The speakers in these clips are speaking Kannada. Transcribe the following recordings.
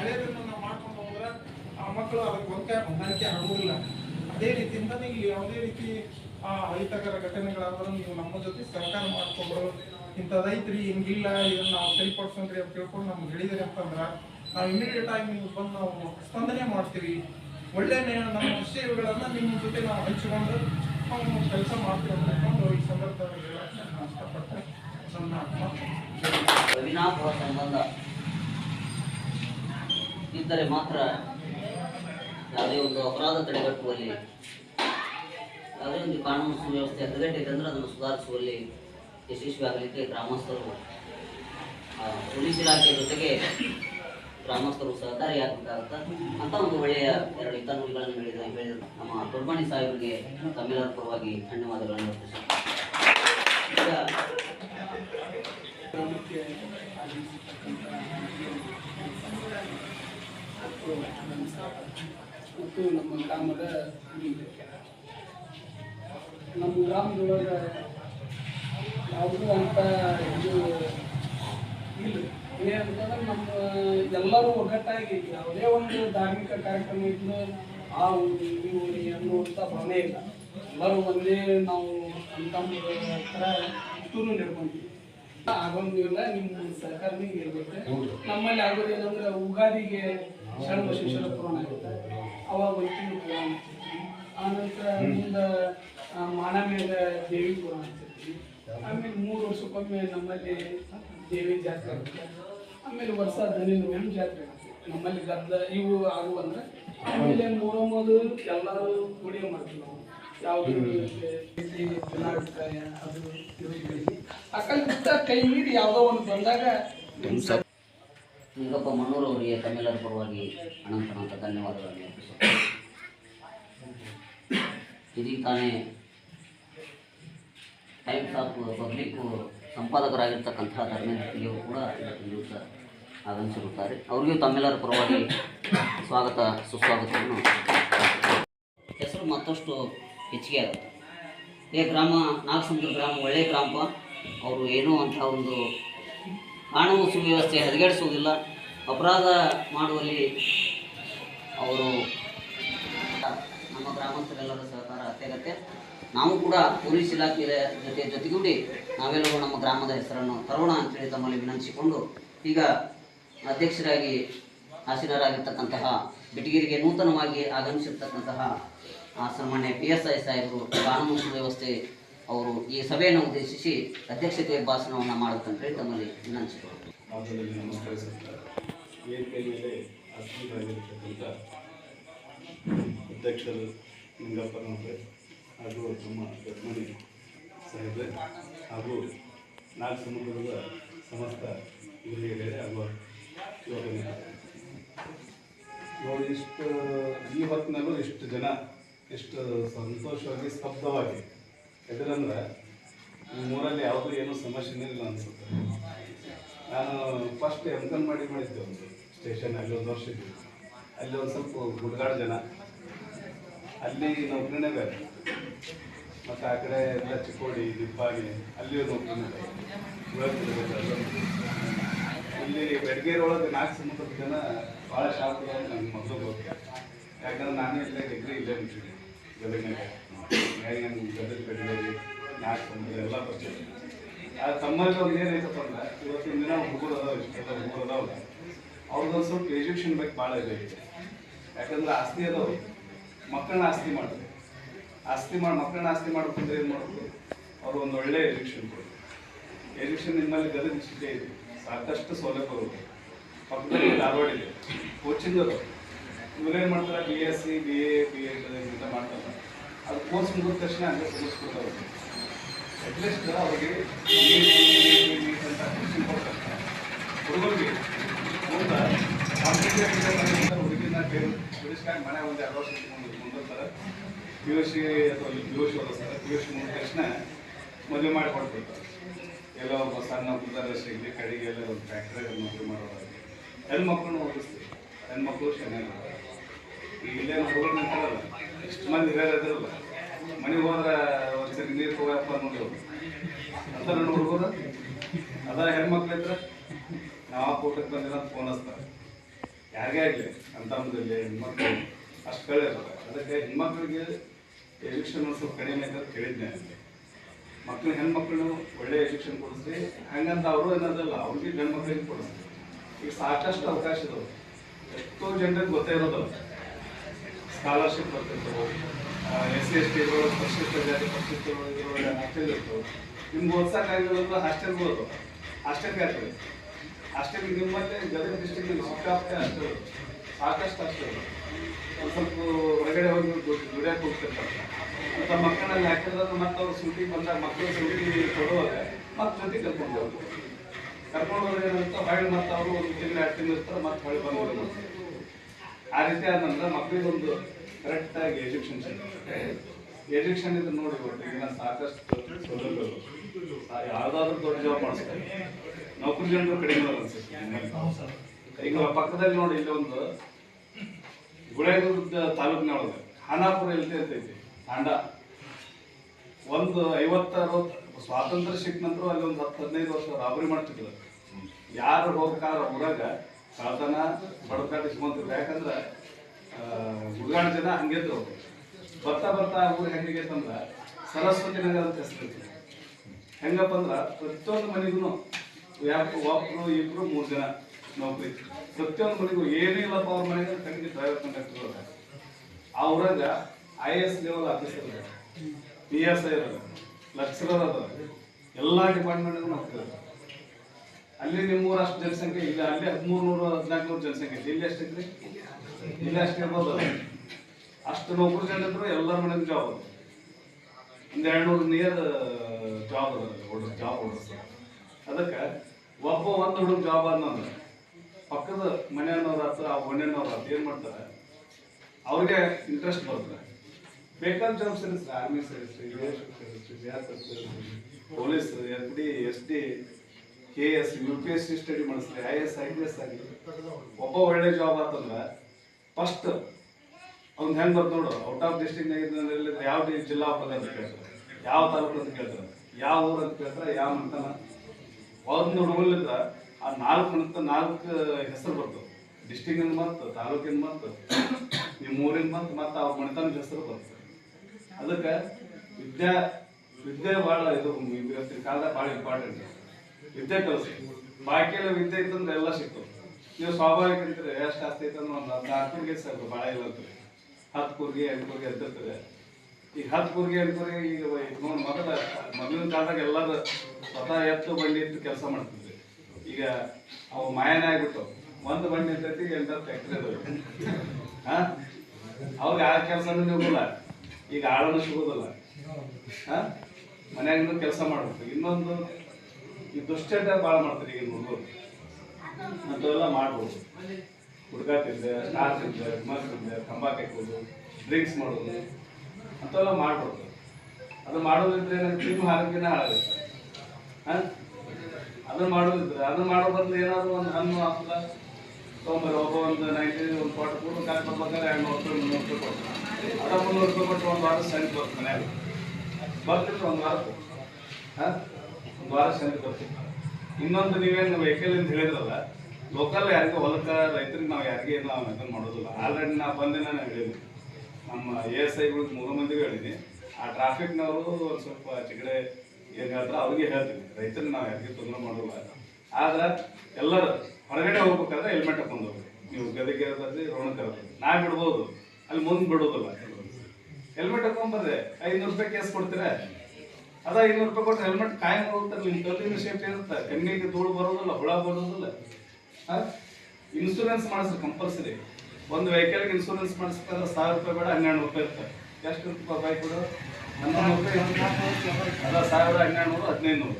ಹಳೇದನ್ನ ನಾವು ಮಾಡ್ಕೊಂಡು ಹೋದ್ರೆ ಆ ಮಕ್ಕಳು ಅದಕ್ಕೆ ಹೊಂದಾಣಿಕೆ ಹೊಂದಾಣಿಕೆ ಆಗುವುದಿಲ್ಲ ಅದೇ ರೀತಿಯಿಂದ ಇಲ್ಲಿ ಯಾವುದೇ ರೀತಿ, ಆ, ಅಹಿತಕರ ಘಟನೆಗಳಾದರೂ ನೀವು ನಮ್ಮ ಜೊತೆ ಸಹಕಾರ ಮಾಡ್ಕೊಂಡು ಇಂಥದೈತ್ರಿ ಹಿಂಗಿಲ್ಲ, ಇದನ್ನ ನಾವು ಸರಿಪಡಿಸೋಣ್ರಿ ಅಂತ ತಿಳ್ಕೊಂಡು ನಮ್ಗೆ ಹೇಳಿದ್ರಿ ಅಂತಂದ್ರೆ, ನಾವು ಇಮಿಡಿಯೇಟ್ ಆಗಿ ನೀವು ಬಂದು ನಾವು ಸ್ಪಂದನೆ ಮಾಡ್ತೀವಿ ಒಳ್ಳೆ ನಮ್ಮ ವಿಷಯಗಳನ್ನ ನಿಮ್ಮ ಜೊತೆ ನಾವು ಹಂಚಿಕೊಂಡು ನಾವು ಕೆಲಸ ಮಾಡ್ತೀವಿ ಅಂತ ಹೇಳ್ಕೊಂಡು ಈ ಸಂದರ್ಭದಲ್ಲಿ ಹೇಳಕ್ಕೆ ನಾನು ಇಷ್ಟಪಟ್ಟೆ ನನ್ನ ಸಂಬಂಧ. ಇದ್ದರೆ ಮಾತ್ರ ಯಾವುದೇ ಒಂದು ಅಪರಾಧ ತಡೆಗಟ್ಟುವಲ್ಲಿ, ಯಾವುದೇ ಒಂದು ಕಾನೂನು ಸುವ್ಯವಸ್ಥೆ ಹದಗೆಟ್ಟಿದೆ ಅಂದರೆ ಅದನ್ನು ಸುಧಾರಿಸುವಲ್ಲಿ ಯಶಸ್ವಿಯಾಗಲಿಕ್ಕೆ ಗ್ರಾಮಸ್ಥರು ಪೊಲೀಸ್ ಇಲಾಖೆ ಜೊತೆಗೆ ಗ್ರಾಮಸ್ಥರು ಸಹಕಾರಿಯಾಗಬೇಕಾಗುತ್ತೆ ಅಂತ ಒಂದು ಒಳ್ಳೆಯ ಎರಡು ಹಿತಾನುಗಳನ್ನು ಹೇಳಿದ ಹೇಳಿದ ನಮ್ಮ ದೊಡ್ಡಮಣಿ ಸಾಹೇಬರಿಗೆ ತಮ್ಮೆಲ್ಲರ ಪರವಾಗಿ ಧನ್ಯವಾದಗಳನ್ನು ಈಗ ಮತ್ತು ನಮ್ಮ ಗ್ರಾಮದ. ನಮ್ಮ ಗ್ರಾಮದೊಳಗೆ ಯಾವುದೂ ಅಂತ ಇದು ಇಲ್ಲ ಏನಂತಂದ್ರೆ ನಮ್ಮ ಎಲ್ಲರೂ ಒಗ್ಗಟ್ಟಾಗಿ ಯಾವುದೇ ಒಂದು ಧಾರ್ಮಿಕ ಕಾರ್ಯಕ್ರಮ ಇದ್ದು ಆ ಊರಿ ಅನ್ನುವಂಥ ಭಾವನೆ ಇಲ್ಲ ಎಲ್ಲರೂ ಒಂದೇ ನಾವು ಅಂತಂಬ ಥರ ಇಷ್ಟೂ ನಡ್ಕೊಂತೀವಿ ಆಗೋಂಗಿಲ್ಲ ನಿಮ್ಮ ಸಹಕಾರ ಇರ್ಬೇಕು ನಮ್ಮಲ್ಲಿ ಆಗೋದೇನಂದ್ರೆ ಉಗಾದಿಗೆ ಶರಣ ಶಿಕ್ಷಣ ಪುರಾಣ ಆಗುತ್ತೆ ಅವಾಗ ತಿಂಗಳು ಪುರಾಣ ಹಚ್ಚಿರ್ತೀವಿ ಆನಂತರ ಮುಂದೆ ಆ, ದೇವಿ ಪುರಾಣ ಅಂತಿರ್ತೀವಿ ಆಮೇಲೆ ಮೂರು ವರ್ಷಕ್ಕೊಮ್ಮೆ ನಮ್ಮಲ್ಲಿ ದೇವಿ ಜಾತ್ರೆ ಆಗುತ್ತೆ ಆಮೇಲೆ ವರ್ಷ ದನಿಂದ್ರ ಜಾತ್ರೆ ಆಗುತ್ತೆ ನಮ್ಮಲ್ಲಿ ಗದ್ದ ಇವು ಆಗುವಂದ್ರೆ ಆಮೇಲೆ ಮೂರೊಂಬದು ಎಲ್ಲರೂ ಕೂಡಿ ಮಾಡ್ತೀವಿ ನಾವು. ಯಾವುದು ಭಿನ್ನಾಭಿಪ್ರಾಯ ಅದು ಅಕಲ್ಪಿತ ಕೈ ಮೀರಿ ಯಾವುದೋ ಒಂದು ಬಂದಾಗ ನಿಂಗಪ್ಪ ಮಣ್ಣೂರು ಅವರಿಗೆ ತಮಿಳರ ಪರವಾಗಿ ಅನಂತ ಅನಂತ ಧನ್ಯವಾದಗಳನ್ನು ಅರ್ಪಿಸುತ್ತೇನೆ. ಇದೀಗ ತಾನೇ ಟೈಮ್ಸ್ ಆಫ್ ಪಬ್ಲಿಕ್ ಸಂಪಾದಕರಾಗಿರ್ತಕ್ಕಂಥ ಧರ್ಮೇಂದ್ರ ಕೂಡ ಇವತ್ತಿನ ದಿವಸ ಆಗಮಿಸಿರುತ್ತಾರೆ. ಅವರಿಗೂ ತಮಿಳರ ಪರವಾಗಿ ಸ್ವಾಗತ, ಸುಸ್ವಾಗತವನ್ನು ಹೆಸರು ಮತ್ತಷ್ಟು ಹೆಚ್ಚಿಗೆ ಆಗುತ್ತೆ. ಈ ಗ್ರಾಮ, ನಾಗಸಮುದ್ರ ಗ್ರಾಮ ಒಳ್ಳೆಯ ಗ್ರಾಮ, ಅವರು ಏನೂ ಅಂಥ ಒಂದು ಕಾನೂನು ಸುವ್ಯವಸ್ಥೆ ಹದಗೆಡಿಸುವುದಿಲ್ಲ. ಅಪರಾಧ ಮಾಡುವಲ್ಲಿ ಅವರು ನಮ್ಮ ಗ್ರಾಮಸ್ಥರೆಲ್ಲರ ಸಹಕಾರ ಅತ್ಯಗತ್ಯ. ನಾವು ಕೂಡ ಪೊಲೀಸ್ ಇಲಾಖೆಯ ಜೊತೆ ಜೊತೆಗೂಡಿ ನಾವೆಲ್ಲರೂ ನಮ್ಮ ಗ್ರಾಮದ ಹೆಸರನ್ನು ತರೋಣ ಅಂತೇಳಿ ತಮ್ಮಲ್ಲಿ ವಿನಂತಿಸಿಕೊಂಡು ಈಗ ಅಧ್ಯಕ್ಷರಾಗಿ ಆಸೀನರಾಗಿರ್ತಕ್ಕಂತಹ ಬಿಟಗಿರಿಗೆ ನೂತನವಾಗಿ ಆಗಮಿಸಿರ್ತಕ್ಕಂತಹ ಸನ್ಮಾನ್ಯ ಪಿ ಎಸ್ ಐ ಸಾಹೇಬರು ಕಾನೂನು ವ್ಯವಸ್ಥೆ ಅವರು ಈ ಸಭೆಯನ್ನು ಉದ್ದೇಶಿಸಿ ಅಧ್ಯಕ್ಷತೆ ಭಾಷಣವನ್ನು ಮಾಡುತ್ತಂತೇಳಿ ತಮ್ಮಲ್ಲಿ ನಮಸ್ಕರಿಸುತ್ತಾ ವೇದಿಕೆ ಮೇಲೆ ಆಸೀನರಾಗಿರ್ತಕ್ಕಂಥ ಅಧ್ಯಕ್ಷರು ನಿಂಗಪ್ಪನವರೇ ಹಾಗೂ ನಮ್ಮ ದೊಡ್ಡಮನಿ ಸಾಹೇಬ್ರೆ ಹಾಗೂ ನಾಲ್ಕು ಸಮುದ್ರದ ಸಮಸ್ತ ಹಿರಿಯರೇ ಹಾಗೂ ಯೋಜನೆ. ನೋಡಿ, ಇಷ್ಟು ಈ ಹೊತ್ತಿನಲ್ಲೂ ಇಷ್ಟು ಜನ ಎಷ್ಟು ಸಂತೋಷವಾಗಿ, ಸ್ತಬ್ಧವಾಗಿ ಎದುರಂದ್ರೆ ಈ ಊರಲ್ಲಿ ಯಾವುದೂ ಏನೂ ಸಮಸ್ಯೆನೇ ಇಲ್ಲ ಅನ್ಸುತ್ತೆ ನಾನು ಫಸ್ಟ್ ಅಂಗನವಾಡಿ ಮಾಡಿದ್ದೆ ಒಂದು ಸ್ಟೇಷನ್ ಅಲ್ಲಿ ಒಂದು ವರ್ಷ ಇದ್ದೀವಿ ಅಲ್ಲಿ ಒಂದು ಸ್ವಲ್ಪ ಗುಡ್ಗಾಡು ಜನ. ಅಲ್ಲಿ ನೌಕರಿನೇ ಬೇರೆ ಮತ್ತು ಆ ಕಡೆ ಎಲ್ಲ ಚಿಕ್ಕೋಡಿ ದಿಪ್ಪಾಗಿ ಅಲ್ಲಿಯೂ ನೌಕರಿನೇ ಬೇರೆ ಇಲ್ಲಿ ಬೆಡಗೇರಿ ಒಳಗೆ ನಾಲ್ಕು ಸಮುದ್ರದ ಜನ ಭಾಳ ಶಾಪ್ ನನಗೆ ಮೊದಲು ಗೊತ್ತು ಯಾಕಂದ್ರೆ ನಾನೇ ಇಲ್ಲೇ ಡಿಗ್ರಿ ಇಲ್ಲೇ ಮುಗಿಸಿದೆ ಗದಗಿನಾಗ ಗದಗ ಬೆಡ್ಗೇರಿ ನಾಲ್ಕು ಸಮುದ್ರ ಎಲ್ಲ ಆ ತಮ್ಮಲ್ಲಿ ಒಂದು ಏನೈತಪ್ಪ ಅಂದ್ರೆ ಇವತ್ತಿನ ದಿನ ಹುಡುಗರು ಅದಾವ ಇಷ್ಟೆಲ್ಲ ಹುಡುಗರು ಅದಾವ ಅವ್ರದ್ದೊಂದು ಸ್ವಲ್ಪ ಎಜುಕೇಷನ್ ಬಗ್ಗೆ ಭಾಳ ಇದೆ ಯಾಕಂದ್ರೆ ಆಸ್ತಿ ಅದಾವ. ಮಕ್ಕಳನ್ನ ಆಸ್ತಿ ಮಾಡ್ತಾರೆ ಆಸ್ತಿ ಮಾಡಿ ಮಕ್ಕಳನ್ನ ಆಸ್ತಿ ಮಾಡ್ಕೊಂಡ್ರೆ ಏನು ಮಾಡಬೇಕು? ಅವ್ರು ಒಂದು ಒಳ್ಳೆ ಎಜುಕೇಷನ್ ಕೊಡ್ತಾರೆ ಎಜುಕೇಷನ್ ನಿಮ್ಮಲ್ಲಿ ಗದಗ ಸಿಟಿ ಇದೆ. ಸಾಕಷ್ಟು ಸೌಲಭ್ಯಗಳು ಪಕ್ಕದಲ್ಲಿ ಧಾರವಾಡ ಇದೆ. ಕೋಚಿಂಗ್ ಅದು ಇವ್ರೇನು ಮಾಡ್ತಾರೆ? B S C B A B ed ಮಾಡ್ತಾರೆ. ಅದು ಕೋರ್ಸ್ ಮುಗಿದ ತಕ್ಷಣ ಹಂಗೆ ಮುಗಿಸ್ಕೊಡ್ತಾರೆ ಅಟ್ಲೀಸ್ಟ್ ಅವರಿಗೆ ಅಂತ ಕೋಚಿಂಗ್ ಕೊಡ್ತಾರೆ ಹುಡುಗರಿಗೆ ಮುಂದೆ ಕಾಂಪಿಟೇಟಿವ್ ಹುಡುಗಿನ ಮನೆ ಒಂದು ಎರಡು ವರ್ಷ ಮುಂದೆ ಮುಂದಿರ್ತಾರೆ ಪಿ ಯು ಸಿ ಅಥವಾ ಪಿ ಯು ಸಿ ಓದಿಸ್ತಾರೆ ಪಿ ಯು ಸಿ ಮುಗಿದ ತಕ್ಷಣ ಮದುವೆ ಮಾಡಿ ಎಲ್ಲ ಒಬ್ಬ ಸಣ್ಣ ನೌಕರದಾರ ಸಿಗಲಿ ಕಡೆಗೆ ಎಲ್ಲ ಒಂದು ಫ್ಯಾಕ್ಟ್ರಿ ನೌಕರಿ ಮಾಡೋದಾಗಿ ಹೆಣ್ಮಕ್ಳನ್ನ ಓದಿಸ್ತೀವಿ ಹೆಣ್ಮಕ್ಳು ಚೆನ್ನಾಗಿ ಈಗ ಇಲ್ಲೇ ಹುಡುಗರು ನಿಂತಾರಲ್ಲ ಇಷ್ಟು ಮಂದಿ ಇರೋದಿರಲ್ಲ ಮನೆಗೆ ಹೋದ್ರೆ ಒಂದ್ಸರಿ ನೀರು ತಗೋಯಪ್ಪ ನೋಡಿ ಅಂತ ನನ್ನ ಹುಡುಗರು. ಅದ ಹೆಣ್ಮಕ್ಳು ಇದ್ರೆ ನಾವು ಕೂಟಕ್ಕೆ ಬಂದಿಲ್ಲ ಅಂತ ಫೋನ್ ಹಚ್ತಾರೆ. ಯಾರಿಗೇ ಆಗಲಿ ಅಂತಂದ್ರಲ್ಲಿ ಹೆಣ್ಮಕ್ಳು, ಅಷ್ಟು ಕಳೆ ಇರ್ತದೆ ಅದಕ್ಕೆ ಹೆಣ್ಮಕ್ಳಿಗೆ ಎಜುಕೇಷನ್ ಸ್ವಲ್ಪ ಕಡಿಮೆ ಅಂತ ಕೇಳಿದ್ದೆ ಮಕ್ಳು ಹೆಣ್ಮಕ್ಳು ಒಳ್ಳೆ ಎಜುಕೇಷನ್ ಕೊಡಿಸ್ರಿ ಹಂಗಂತ ಅವರು ಅನ್ನೋದಲ್ಲ, ಅವ್ರಿಗೆ ಗಂಡು ಮಕ್ಳಿಗೆ ಕೊಡಿಸ್ರಿ ಈಗ ಸಾಕಷ್ಟು ಅವಕಾಶ ಇದಾವೆ. ಎಷ್ಟೋ ಜನರಿಗೆ ಗೊತ್ತೇ ಇರೋದಲ್ಲ ಸ್ಕಾಲರ್ಶಿಪ್ ಬರ್ತಿರ್ತವೆ ಎಸ್ ಸಿ ಎಸ್ ಟಿ ಪರಿಶಿಷ್ಟ ಜಾತಿ ಪರಿಶಿಷ್ಟ ಹಾಸ್ಟೆಲ್ ಇರ್ತವೆ. ನಿಮ್ಗೆ ಓದ್ಸಕ್ಕಾಗಿರೋದು ಹಾಸ್ಟೆಲ್ ಬರೋದು ಹಾಸ್ಟೆಲ್ಗೆ ಆಗ್ತದೆ ಹಾಸ್ಟೆಲ್ ನಿಮ್ಮಲ್ಲೇ ಗದಗ ಡಿಸ್ಟಿಕ್ ಸಿಕ್ಕಾಪಟ್ಟೆ ಹಾಸ್ಟೆಲ್ ಒಂದು ಸ್ವಲ್ಪ ಹೊರಗಡೆ ಹೋಗಿ ದುಡ್- ದುಡಿಯಕ್ಕೆ ಹೋಗ್ತಿರ್ತಾರೆ. ಮಕ್ಕಳಲ್ಲಿ ಹಾಕಿದ್ರೆ ಮತ್ತೆ ಅವ್ರು ಸೂಟಿ ಬಂದಾಗ ಮಕ್ಕಳು ಸೂಟಿ ಕೊಡುವಾಗ ಮತ್ತೆ ಜೊತೆ ಕರ್ಕೊಂಡು ಕರ್ಕೊಂಡು ಏನಂತ ಹೊಳ್ಳಿ ಅವರು ಒಂದು ತಿಂಗಳು, ಎರಡು ತಿಂಗಳು ಮತ್ತೆ ಹೊಳ್ಳಿ ಬಂದು ಆ ರೀತಿ ಆದಂದ್ರೆ ಮಕ್ಕಳಿಗೊಂದು ಕರೆಕ್ಟಾಗಿ ಎಜುಕ್ಷನ್ ಎಜುಕ್ಷನ್ ಇದ್ರೆ ನೋಡಿ ಈಗ ಸಾಕಷ್ಟು ಸೌಲಭ್ಯಗಳು ದೊಡ್ಡ ಜಾಬ್ ಮಾಡಿಸ್ತಾರೆ. ನೌಕರಿ ಜನರು ಕಡಿಮೆ ಈಗ ಪಕ್ಕದಲ್ಲಿ ನೋಡಿ ಇಲ್ಲಿ ಒಂದು ಗುಳೇಗುಡ್ಡ ತಾಲೂಕಿನೊಳಗೆ ಖಾನಾಪುರ ಎಲ್ತಿ ಇರ್ತೈತಿ, ತಾಂಡ. ಒಂದು ಐವತ್ತಾರು ಸ್ವಾತಂತ್ರ್ಯ ಸಿಕ್ಕ ನಂತರ ಅಲ್ಲಿ ಒಂದು ಹತ್ತು ಹದಿನೈದು ವರ್ಷ ರಾಬರಿ ಮಾಡ್ತಿದ್ರು. ಯಾರು ಹೋಗ್ತಾರ ಊರಾಗ, ಕಳ್ತನ ಬಡಕಾಟ ಇಸ್ಕೊಂತಿದ್ರು. ಯಾಕಂದ್ರೆ ಹುಡುಗಾಡ ಜನ ಹಂಗೆದ್ದು ಬರ್ತಾ ಬರ್ತಾ ಊರು ಹೆಂಗೆ ಅಂತಂದ್ರೆ ಸರಸ್ವತಿ ನಗರ ಅಂತ ಹೆಸರು ಹೆಂಗಪ್ಪ ಅಂದ್ರೆ ಪ್ರತಿಯೊಂದು ಮನೆಗೂ ಯಾಕೆ ಒಬ್ರು ಇಬ್ರು ಮೂರು ಜನ ನೌಕರಿ. ಪ್ರತಿಯೊಂದು ಮನೆಗೂ ಏನೂ ಇಲ್ಲಪ್ಪ ಅವ್ರ ಮನೆಗೆ ಖಂಡಿತ ಡ್ರೈವರ್ ಕಂಡಕ್ಟರ್ ಆ ಊರಾಗ I S level officer P S I ಅದ ಲೆಕ್ಚರರ್ ಅದ ಎಲ್ಲ ಡಿಪಾರ್ಟ್ಮೆಂಟ್ ನೌಕರಿ ಅಲ್ಲಿ ನಿಮ್ಮ ಊರ ಅಷ್ಟು ಜನಸಂಖ್ಯೆ, ಇಲ್ಲ ಅಲ್ಲಿ ಹದಿಮೂರು, ನೂರು ಹದಿನಾಲ್ಕು ನೂರು ಜನಸಂಖ್ಯೆ. ಇಲ್ಲಿ ಎಷ್ಟೈತ್ರಿ ಇಲ್ಲಿ ಅಷ್ಟು ನೌಕರಿ ಜನ ಇದ್ರು ಎಲ್ಲರ ಮನೆಗೆ ಜಾಬ್ ಅದ. ಒಂದು ಎರಡು ನೂರು ನಿಯರ್ ಜಾಬ್ ಜಾಬ್ ಹೊಡ್ಸ್ ಅದಕ್ಕೆ ಒಬ್ಬ ಒಂದು ಹುಡುಗ ಜಾಬ್ ಆದ್ನಂದ್ರೆ, ಪಕ್ಕದ ಮನೆಯವ್ರ ಹತ್ರ, ಆ ಹತ್ರ ಏನು ಮಾಡ್ತಾರೆ? ಅವ್ರಿಗೆ ಇಂಟ್ರೆಸ್ಟ್ ಬರ್ತಾರೆ ಬೇಕಾದ ಜಾಬ್ ಇರುತ್ತೆ army service police S D S D K S U P S C study ಮಾಡಿಸ್ರಿ I S I P S ಆಗಿ. ಒಬ್ಬ ಒಳ್ಳೆ ಜಾಬ್ ಆತಂದ್ರೆ ಫಸ್ಟ್ ಅವ್ನು ಹೆಂಗ್ ಬರ್ತ ನೋಡು ಔಟ್ ಆಫ್ ಡಿಸ್ಟ್ರಿಕ್ಟ್ ಯಾವ ಜಿಲ್ಲಾ ಅಂತ ಕೇಳ್ತಾರೆ. ಯಾವ ತಾಲೂಕು ಅಂತ ಕೇಳ್ತಾರೆ. ಯಾವ ಊರು ಅಂತ ಕೇಳ್ತಾರೆ, ಯಾವ ಮಂತನ. ಒಂದು ರೂಲಿಂದ ಆ ನಾಲ್ಕು ಮಂತ, ನಾಲ್ಕು ಹೆಸರು ಬರ್ತವೆ. ಡಿಸ್ಟಿಕ್ಕಿಂದ ಮತ್ತು ತಾಲೂಕಿನ ಮತ್ತು ನಿಮ್ಮ ಊರಿನ ಮತ್ತು ಮತ್ತು ಅವ್ರ ಮಣಿತನ ಹೆಸರು ಬರ್ತದೆ ಅದಕ್ಕೆ ವಿದ್ಯಾ, ವಿದ್ಯೆ ಭಾಳ ಇದು, ಇವತ್ತಿನ ಕಾಲದಾಗ ಭಾಳ ಇಂಪಾರ್ಟೆಂಟ್ ವಿದ್ಯೆ ಕಲಿಸಿ. ಬಾಕಿ ಎಲ್ಲ ವಿದ್ಯೆ ಇತ್ತಂದ್ರೆ ಎಲ್ಲ ಸಿಕ್ತು ನೀವು ಸ್ವಾಭಾವಿಕ ಇದ್ರೆ ಎಷ್ಟು ಆಸ್ತಿ ಐತಂದ್ರೆ ಒಂದು ಹದಿನಾರು ಕೂರ್ಗೆ ಸಾಕು ಭಾಳ ಇಲ್ಲ ಹತ್ತು ಕೂರ್ಗೆ, ಎಂಟು ಕೂರ್ಗೆ ಎದ್ದಿರ್ತದೆ. ಈಗ ಹತ್ತು ಕೂರ್ಗೆ, ಎಂಟು ಕೂರ್ಗೆ ಈಗ ನೋಡಿ ಮೊದಲ ಮೊದಲಿನ ಕಾಲದಾಗ ಎಲ್ಲರೂ ಸ್ವತಃ ಎತ್ತು, ಬಂಡಿ ಇತ್ತು ಕೆಲಸ ಮಾಡ್ತಿದ್ವಿ. ಈಗ ಅವು ಮಾಯನೇ ಆಗ್ಬಿಟ್ಟು ಒಂದು ಬಂಡಿ ಇರ್ತೈತಿ ಎಂಟತ್ತು ಫ್ಯಾಕ್ಟ್ರಿ ಅದಾವೆ ಹಾ? ಅವ್ರಿಗೆ ಆ ಕೆಲಸನೂ ಸಿಗೋಲ್ಲ ಈಗ ಆಳನೂ ಸಿಗೋದಿಲ್ಲ. ಹಾ? ಮನ್ಯಾಗಿಂದ ಕೆಲಸ ಮಾಡ್ಬೇಕು. ಇನ್ನೊಂದು ಈ ದುಶ್ಚಟ ಭಾಳ ಮಾಡ್ತಾರೆ ಈಗ ಹುಡುಗರು ಅಂಥವೆಲ್ಲ ಮಾಡ್ಬೋದು. ಹುಡುಗ ತಿಂದೆ ಸ್ಟಾರ್ ತಿಂದೆ ಮಸ್ ತಿಂದೆ ತಂಬಾಕು ಹಾಕೋದು ಡ್ರಿಂಕ್ಸ್ ಮಾಡೋದು, ಅಂಥವೆಲ್ಲ ಮಾಡ್ಬೋದು. ಅದು ಮಾಡೋದಿದ್ರೆ ನಿಮ್ಮ ಆರೋಗ್ಯನ ಹಾಳಾಗುತ್ತೆ. ಹಾಂ? ಮಾಡೋದಿದ್ರೆ, ಅದನ್ನ ಮಾಡೋ ಬದಲು ಏನಾದ್ರು ಒಂದು ಹಣ್ಣು ಹಾಕಲ್ಲ ತೊಗೊಂಬರ ಒಬ್ಬ ಒಂದು ನೈಂಟಿ ಒಂದು ಪಾಟ್ ಕೊಡು ಕಾಯಿ ಬರ್ಬೇಕಾದ್ರೆ ಎರಡು ನೂರು ರೂಪಾಯಿ, ಮುನ್ನೂರು ರೂಪಾಯಿ ಅದ ಮುನ್ನೂರು ರೂಪಾಯಿ ಕೊಟ್ಟು ಒಂದು ವಾರ ಸಂಜೆ ಬರ್ತಾನೆ ಬರ್ತಿತ್ತು ಒಂದು ವಾರ ಹಾಂ? ಒಂದು ವಾರ ಸಂಜೆ ಬರ್ತಿತ್ತು ಇನ್ನೊಂದು ನೀವೇನು ವೆಹಿಕಲ್ ಅಂತ ಹೇಳಿದ್ರಲ್ಲ ಲೋಕಲ್ ಯಾರಿಗೂ ಹೊಲಕ್ಕೆ ರೈತರಿಗೆ ನಾವು ಯಾರಿಗೆ ನಾವು ಮೆಸನ್ ಮಾಡೋದಿಲ್ಲ. ಆಲ್ರೆಡಿ ನಾ ಬಂದೆ ನಾನು ಹೇಳಿದ್ವಿ ನಮ್ಮ ಎ ಎಸ್ ಐಗಳಿಗೆ ಮೂರು ಮಂದಿಗೂ ಹೇಳಿದ್ದೀನಿ ಆ ಟ್ರಾಫಿಕ್ನವರು ಒಂದು ಸ್ವಲ್ಪ ಚಿಗಡೆ ಏನು ಹೇಳ್ತಾರೆ ಅವ್ರಿಗೆ ಹೇಳ್ತೀನಿ. ರೈತರಿಗೆ ನಾವು ಯಾರಿಗೆ ತೊಂದರೆ ಮಾಡೋಲ್ಲ ಆದ್ರೆ ಎಲ್ಲರೂ ಹೊರಗಡೆ ಹೋಗ್ಬೇಕಾದ್ರೆ ಹೆಲ್ಮೆಟ್ ಹಾಕೊಂಡು ಹೋಗ್ಬೇಕು ನೀವು ಗದಗ ಇರೋದ್ರಿ ರೋಣಕ್ಕೆ ನಾ ಬಿಡ್ಬೋದು. ಅಲ್ಲಿ ಮುಂದೆ ಬಿಡೋದಿಲ್ಲ. ಹೆಲ್ಮೆಟ್ ಹಾಕೊಂಬರ್ರಿ ಐನೂರು ರೂಪಾಯಿ ಕೇಸ್ ಕೊಡ್ತೀರಾ? ಅದ ಐನೂರು ರೂಪಾಯಿ ಕೊಟ್ಟರೆ ಹೆಲ್ಮೆಟ್ ಕಾಯಂ ಹೋಗ್ತಾರೆ ನಿಮ್ಮ ಕಲ್ಲಿನ ಸೇಫ್ಟಿ ಇರುತ್ತೆ. ಕಣ್ಣಿಗೆ ಧೂಳು ಬರೋದಿಲ್ಲ, ಹುಳ ಬರೋದಿಲ್ಲ. ಇನ್ಸೂರೆನ್ಸ್ ಮಾಡಿಸ್ರಿ ಕಂಪಲ್ಸರಿ ಒಂದು ವೆಹಿಕಲ್ಗೆ ಇನ್ಸೂರೆನ್ಸ್ ಮಾಡಿಸ್ಬೇಕಾದ್ರೆ ಸಾವಿರ ರೂಪಾಯಿ ಬೇಡ, ಹನ್ನೆರಡು ರೂಪಾಯಿ ಇರ್ತದೆ ಎಷ್ಟು ರೂಪಾಯಿ ಬಾಯ್ ಬಿಡು ಹನ್ನೊಂದು ರೂಪಾಯಿ ಅದ ಸಾವಿರ ಹನ್ನೆರಡು ನೂರು ಹದಿನೈದು ನೂರು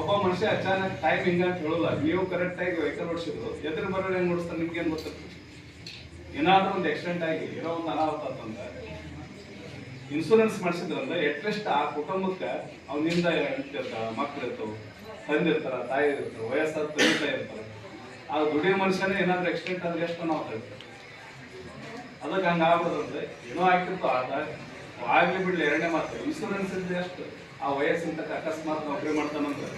ಒಬ್ಬ ಮನುಷ್ಯ ಅಚಾನಕ್ ಟೈಮ್ ಹಿಂಗೆ ಅಂತ ಹೇಳಲ್ಲ. ನೀವು ಕರೆಕ್ಟಾಗಿ ವೆಹಿಕಲ್ ಓಡಿಸಿದ್ರು, ಎದುರು ಬರೋರು ಹೆಂಗ್ ಓಡಿಸ್ತಾರೆ ನಿಮ್ಗೆ ಏನು ಗೊತ್ತಿರ್ತದೆ ಏನಾದರೂ ಒಂದು ಆಕ್ಸಿಡೆಂಟ್ ಆಗಿ, ಏನೋ ಒಂದು ಅನಾಹುತ ಅಂತಂದ್ರೆ ಇನ್ಸೂರೆನ್ಸ್ ಮಾಡಿಸಿದ್ರಂದ್ರೆ ಎಟ್ಲೀಸ್ಟ್ ಆ ಕುಟುಂಬಕ್ಕೆ ಅವನಿಂದ ಇರ್ತಾರ ಮಕ್ಳು ಇರ್ತಾವ ತಂದೆ ತಾಯಿ ಇರ್ತಾರ ವಯಸ್ಸಾದ ತಂದೆ ತಾಯಿ ಇರ್ತಾರೆ. ಆ ದುಡಿಯೋ ಮನುಷ್ಯನೇ ಏನಾದ್ರೂ ಆಕ್ಸಿಡೆಂಟ್ ಆದ್ರೆ ಎಷ್ಟು ನಾವು ಅದಕ್ಕೆ ಹಂಗೆ ಆಗ್ಬಾರ್ದಂದ್ರೆ ಏನೋ ಆಗ್ತಿತ್ತು ಆದ ಆಗ್ಲಿ ಬಿಡ್ಲಿ ಎರಡನೇ ಮಾತು ಇನ್ಶೂರೆನ್ಸ್ ಇದ್ರೆ ಎಷ್ಟು ಆ ವಯಸ್ಸಿನ ತಕ್ಕ ಅಕಸ್ಮಾತ್ ನೌಕರಿ ಮಾಡ್ತಾನಂದ್ರೆ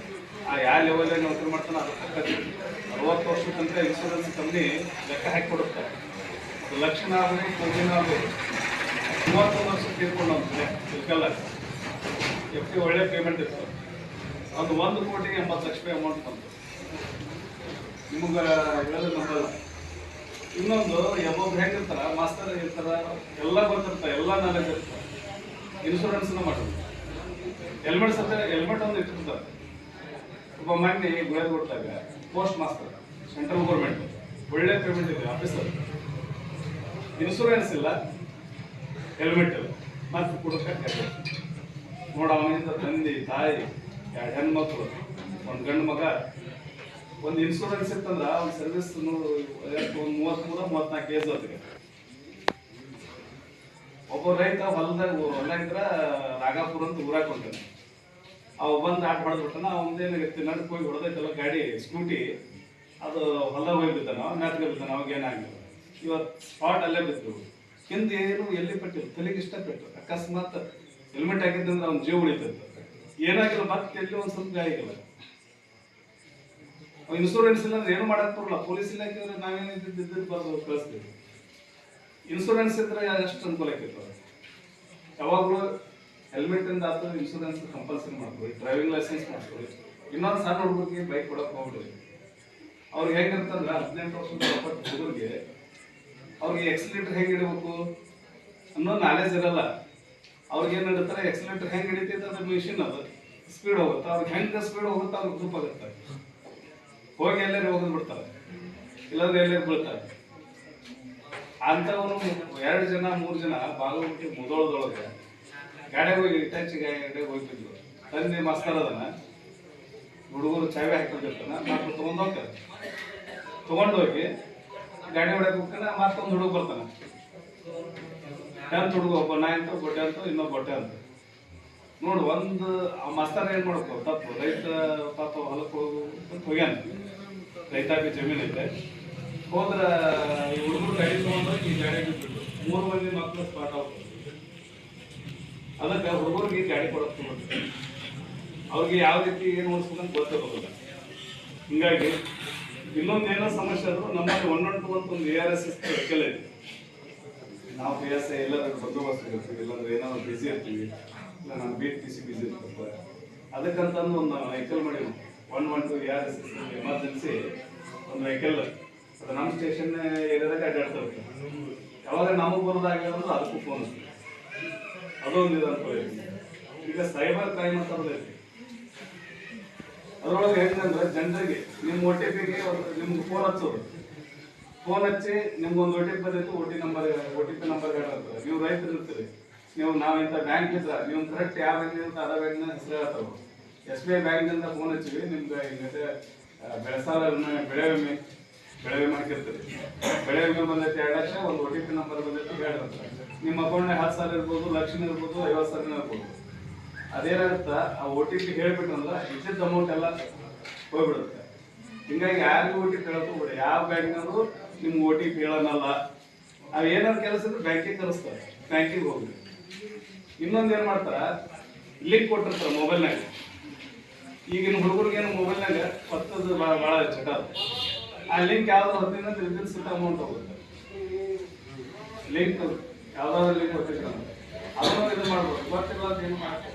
ಆ ಯಾವ ಲೆವೆಲ್ ನೌಕರಿ ಮಾಡ್ತಾನ ಅದಕ್ಕೆ ತಕ್ಕ ಅರವತ್ತು ವರ್ಷ ತನಕ ಇನ್ಶೂರೆನ್ಸ್ ಕಮ್ಮಿ ಲೆಕ್ಕ ಹಾಕಿ ಕೊಡುತ್ತೆ. ಲಕ್ಷಣ ಆಗಲಿ ಕೋಟಿನ ಆಗಲಿ ಮೂವತ್ತೊಂದು ವರ್ಷ ತೀರ್ಕೊಂಡು ಇದಕ್ಕೆಲ್ಲ ಎಫ್ ಟಿ ಒಳ್ಳೆ ಪೇಮೆಂಟ್ ಇತ್ತು. ಅದು ಒಂದು ಕೋಟಿಗೆ ಎಂಬತ್ತು ಲಕ್ಷ ರೂಪಾಯಿ ಅಮೌಂಟ್ ಬಂತು. ನಿಮಗೆ ಹೇಳೋದು ನಂಬಲ್ಲ. ಇನ್ನೊಂದು, ಯಾವೊಬ್ರು ಹೆಂಗಿರ್ತಾರ, ಮಾಸ್ತರ್ ಇರ್ತಾರ, ಎಲ್ಲ ಬರ್ತಿರ್ತಾರೆ ಎಲ್ಲ ನಾಲೆಜ್ ಇರ್ತಾರೆ. ಇನ್ಶೂರೆನ್ಸ್ನ ಮಾಡೋದು ಹೆಲ್ಮೆಟ್ ಸತ್ತ ಹೆಲ್ಮೆಟ್ ಒಂದು ಇಟ್ಟಿರ್ತಾರೆ. ಒಬ್ಬ ಮಣ್ಣಿ ಗುಳಿಗೆ ಕೊಡ್ತಾಗ ಪೋಸ್ಟ್ ಮಾಸ್ತರ್ ಸೆಂಟ್ರಲ್ ಗೌರ್ಮೆಂಟ್ ಒಳ್ಳೆ ಪೇಮೆಂಟ್ ಇದೆ ಆಫೀಸರ್ ಇನ್ಶೂರೆನ್ಸ್ ಇಲ್ಲ. ಹೆಲ್ಮೆಟ್ ಮತ್ತು ಕುಡಕ ನೋಡ, ಅವನಿಂದ ತಂದೆ, ತಾಯಿ, ಎರಡು ಹೆಣ್ಮಕ್ಳು, ಒಂದು ಗಂಡು ಮಗ. ಒಂದು ಇನ್ಶೂರೆನ್ಸ್ ಇತ್ತಂದ್ರೆ ಒಂದು ಸರ್ವಿಸ್ ಒಂದು ಮೂವತ್ಮೂರ, ಮೂವತ್ನಾಲ್ಕು ಏಜ್ ಅದಕ್ಕೆ ಒಬ್ಬ ರೈತ ಹೊಲದಾಗ ಹೊಲ ಇದ್ರ ರಾಗಾಪುರ ಅಂತ ಊರಾಗ ಹೊಂಟಾನೆ. ಅವ ಬಂದು ಆಟ ಹೊಡೆದ್ಬಿಟ್ಟನ ಅವಂದೇನಾಗಿತ್ತು ನಡ್ಕ್ ಹೋಗಿ ಹೊಡೆದೈತಲ್ಲ ಗಾಡಿ ಸ್ಕೂಟಿ ಅದು ಹೊಲದಾಗ ಹೋಗಿ ಬಿದ್ದಾನ ಮ್ಯಾತ್ಗೆ ಬಿದ್ದಾನ ಅವಾಗ ಏನಾಗಿಲ್ಲ. ಇವತ್ತು ಸ್ಪಾಟ್ ಅಲ್ಲೇ ಬಿದ್ದು ಹಿಂದೆ ಏನು ಎಲ್ಲಿ ಪಟ್ಟಿಲ್ಲ ತಲೆಗೆ ಇಷ್ಟ ಪೆಟ್ಟು ಅಕಸ್ಮಾತ್ ಹೆಲ್ಮೆಟ್ ಹಾಕಿದ್ದಂದ್ರೆ ಅವ್ನ ಜೀವ ಉಳಿತಂತ ಏನಾಗಿಲ್ಲ, ಮತ್ತೆ ಎಲ್ಲಿ ಒಂದು ಸ್ವಲ್ಪ ಆಗಿಲ್ಲ ಇನ್ಸೂರೆನ್ಸ್ ಇಲ್ಲ ಅಂದ್ರೆ ಏನು ಮಾಡಕ್ ಬರಲ್ಲ. ಪೊಲೀಸ್ ಇಲಾಖೆ ನಾವೇನಿದ್ದು ಬರ್ಬೋದು, ಕಳಿಸ್ತೀವಿ. ಇನ್ಸೂರೆನ್ಸ್ ಇದ್ರೆ ಅಷ್ಟು ಅನುಕೂಲ ಆಕೈತೆ ಯಾವಾಗಲೂ ಹೆಲ್ಮೆಟ್ ಇಂದ ಆತು ಇನ್ಸೂರೆನ್ಸ್ ಕಂಪಲ್ಸರಿ ಮಾಡ್ಕೊಳ್ಳಿ ಡ್ರೈವಿಂಗ್ ಲೈಸೆನ್ಸ್ ಮಾಡ್ಕೊಳ್ಳಿ ಇನ್ನೊಂದು ಸಣ್ಣ ಹುಡುಗರಿಗೆ ಬೈಕ್ ಕೊಡಕ್ ಹೋಗ್ಬಿಡಿ. ಅವ್ರಿಗೆ ಹೆಂಗಿರ್ತಂದ್ರೆ ಹದಿನೆಂಟು ವರ್ಷದ ಹುಡುಗರಿಗೆ ಅವ್ರಿಗೆ ಎಕ್ಸಿಲೇಟರ್ ಹೆಂಗೆ ಹಿಡಬೇಕು ಅನ್ನೋ ನಾಲೆಜ್ ಇರಲ್ಲ. ಅವ್ರಿಗೆ ಏನು ಹಿಡಿತಾರೆ ಎಕ್ಸಿಲೇಟರ್ ಹೆಂಗೆ ಹಿಡಿತೈತೆ ಅದ್ರ ಮಿಷಿನ್ ಅದು. ಸ್ಪೀಡ್ ಹೋಗುತ್ತೆ. ಅವ್ರಿಗೆ ಹೆಂಗೆ ಸ್ಪೀಡ್ ಹೋಗುತ್ತೆ ಅವ್ರಿಗೆ ಗ್ರೂಪ್ ಆಗುತ್ತೆ. ಹೋಗಿ ಎಲ್ಲರೂ ಹೋಗಿ ಬಿಡ್ತಾರೆ. ಇಲ್ಲಾಂದ್ರೆ ಎಲ್ಲರೂ ಬಿಡ್ತಾರೆ ಅಂಥವನು ಎರಡು ಜನ, ಮೂರು ಜನ ಬಾಗಲಕೋಟೆ ಮುದೋಳದೊಳಗೆ ಗಾಡಿಗೆ ಹೋಗಿ ಇಟಾಚಿ ಗಾಡಿಗೆ ಹೋಗ್ತಿದ್ವು. ತಂದೆ ಮಾಸ್ತರ್ ಅದನ್ನ ಹುಡುಗರು ಚಾವಿ ಹಾಕೊಂಡಿರ್ತಾನೆ. ನಾವು ತೊಗೊಂಡು ಹೋಗ್ತಾರೆ. ತೊಗೊಂಡು ಹೋಗಿ ಗಾಡಿ ಹೊಡಕ್ಕೆ ಹೋಗ್ತಾನೆ ಮತ್ತೊಂದು ಹುಡುಗ ಬರ್ತಾನೆ. ಟೆಂತ್ ಹುಡುಗ ಒಬ್ಬ ನಾಯಂತ ಬೊಟ್ಟೆ ಅಂತ, ಇನ್ನೊಬ್ಬ ಬೊಟ್ಟೆ ಅಂತ. ನೋಡು, ಒಂದು ಮಾಸ್ತರ್ ಏನ್ ಮಾಡ್ಕೋ ತಪ್ಪು ರೈತ ಪಾಪ ಹೊಲಕ್ಕೆ ಹೋಗು ಹೋಗ್ಯಾನ. ರೈತಾಪಿ ಜಮೀನ್ ಐತೆ. ಹೋದ್ರ ಈ ಹುಡುಗರು ಗಾಡಿ ತಗೊಂಡ್ರೆ ಈ ಗಾಡಿ ಬಿಟ್ಬಿಟ್ಟು ಮೂರು ಮಂದಿ ಮಕ್ಕಳು ಸ್ಪಾಟ್ ಆಗ್ತಾರೆ ಅದಕ್ಕೆ ಹುಡುಗರಿಗೆ ಗಾಡಿ ಕೊಡೋದು ತಗೊಂಡ್ರು. ಅವ್ರಿಗೆ ಯಾವ ರೀತಿ ಏನು ಓಡಿಸ್ಬೇಕಂತ ಗೊತ್ತಾಗೋದಿಲ್ಲ ಹಿಂಗಾಗಿ ಇನ್ನೊಂದು ಏನೋ ಸಮಸ್ಯೆ ಅಂದ್ರೆ ನಮ್ಮಲ್ಲಿ ಒನ್ ಒನ್ ಟು ಅಂತ ಒಂದು A R S S vehicle ಇದೆ ನಾವು ಪಿ ಎಸ್ ಐ ಎಲ್ಲರೂ ಬಂದೋಬಸ್ತ್ ಇರ್ತೀವಿ. ಇಲ್ಲಾಂದ್ರೆ ಏನೋ ಬಿಸಿ ಇರ್ತೀವಿ. ಇಲ್ಲ ನಮ್ಮ ಬಿ ಟಿ ಸಿ ಬಿಸಿ ಇರ್ತದೆ ಅದಕ್ಕಂತ ಒಂದು ವೆಹಿಕಲ್ ಮಾಡಿ one one two A R S S emergency ಒಂದು ವೆಹಿಕಲ್ ಅದು ನಮ್ಮ ಸ್ಟೇಷನ್ ಏರಿಯಾದಾಗ ಅಡ್ಡಾಡ್ತಾ ಯಾವಾಗ ನಮಗೆ ಬರೋದಾಗಿಲ್ಲ ಅಂದ್ರೆ ಅದಕ್ಕೂ ಫೋನ್ ಅದೊಂದು ಇದು ಅನುಕೂಲ ಐತಿ ಈಗ ಸೈಬರ್ ಕ್ರೈಮ್ ಅಂತ ಬರ್ತೈತಿ. ಅದ್ರೊಳಗೆ ಹೆಂಗಂದ್ರೆ ಜನರಿಗೆ ನಿಮ್ಮ ಒ ಟಿ ಪಿಗೆ ನಿಮ್ಗೆ ಫೋನ್ ಹಚ್ಚೋದು ಫೋನ್ ಹಚ್ಚಿ ನಿಮ್ಗೊಂದು O T P ಬರೀತು O T number O T P number ಹೇಳ್ತಾರೆ ನೀವು ರೈತರು ಇರ್ತೀರಿ. ನೀವು ನಾವು ಇಂಥ ಬ್ಯಾಂಕ್ ಇದ್ರ ನೀವು ಕರೆಕ್ಟ್ ಯಾವ ಬ್ಯಾಂಕ್ ಅಂತ ಅದ ಬ್ಯಾಂಕ್ನ ಹೆಸರು ಹೇಳ್ತಾವೆ ಎಸ್ ಬಿ ಐ ಬ್ಯಾಂಕ್ನಿಂದ ಫೋನ್ ಹಚ್ಚಿವಿ ನಿಮ್ಗೆ ಹಿಂಗತೆ ಬೆಳೆ ಸಾಲ ಬೆಳೆ ವಿಮೆ ಬೆಳೆ ವಿಮೆ ಹಾಕಿರ್ತೀರಿ ಬೆಳೆ ವಿಮೆ ಬಂದೈತೆ ಎರಡು ಲಕ್ಷ, ಒಂದು ಒ ಟಿ ಪಿ ನಂಬರ್ ಬಂದೈತೆ ಹೇಳಿರ್ತಾರೆ ನಿಮ್ಮ ಅಕೌಂಟ್ನಾಗ ಹತ್ತು ಸಾವಿರ ಇರ್ಬೋದು, ಲಕ್ಷ ಇರ್ಬೋದು, ಐವತ್ತು ಸಾವಿರ ಇರ್ಬೋದು. ಅದೇನಾಗುತ್ತ ಆ ಓ ಟಿ ಪಿ ಹೇಳ್ಬಿಟ್ಟಂದ್ರೆ ಇದ್ದಿದ್ದ ಅಮೌಂಟ್ ಎಲ್ಲ ಹೋಗ್ಬಿಡುತ್ತೆ. ಹಿಂಗಾಗಿ ಯಾರಿಗೂ ಓ ಟಿ ಪಿ ಹೇಳ್ಕೋಬಿಡಿ ಯಾವ ಬ್ಯಾಂಕ್ನವರು ನಿಮ್ಗೆ ಓ ಟಿ ಪಿ ಹೇಳೋನಲ್ಲ ಅವ್ ಏನಾದ್ರು ಕೆಲಸ ಇದ್ರೆ ಬ್ಯಾಂಕಿಗೆ ಕಲಿಸ್ತಾರೆ ಬ್ಯಾಂಕಿಗೆ ಹೋಗ್ರಿ ಇನ್ನೊಂದು ಏನು ಮಾಡ್ತಾರ? ಲಿಂಕ್ ಕೊಟ್ಟಿರ್ತಾರೆ ಮೊಬೈಲ್ನಾಗ ಈಗಿನ ಹುಡುಗರಿಗೆ ಏನು ಮೊಬೈಲ್ನಾಗ ಪತ್ತದ ಭಾಳ ಭಾಳ ಚಟ ಆ ಲಿಂಕ್ ಯಾವ್ದು ಹತ್ತಿನ ಇದ್ದಿದ್ದು ಸುತ್ತ ಅಮೌಂಟ್ ಹೋಗುತ್ತೆ ಲಿಂಕ್ ಯಾವ್ದಾದ್ರು ಲಿಂಕ್ ಹೊತ್ತಿದ್ರೆ ಅದನ್ನ ಇದು ಮಾಡ್ಬೋದು. ಗೊತ್ತಿಲ್ಲ ಏನು ಮಾಡ್ತಾರೆ